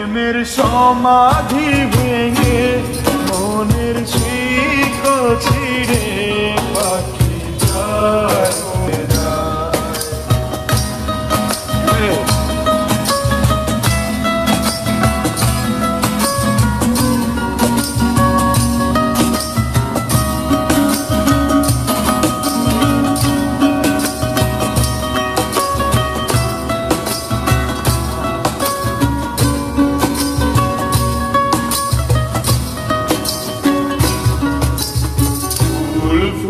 প্রেমের সমাধি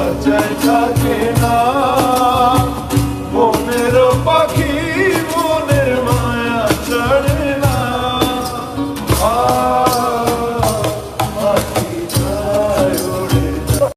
Jai Jai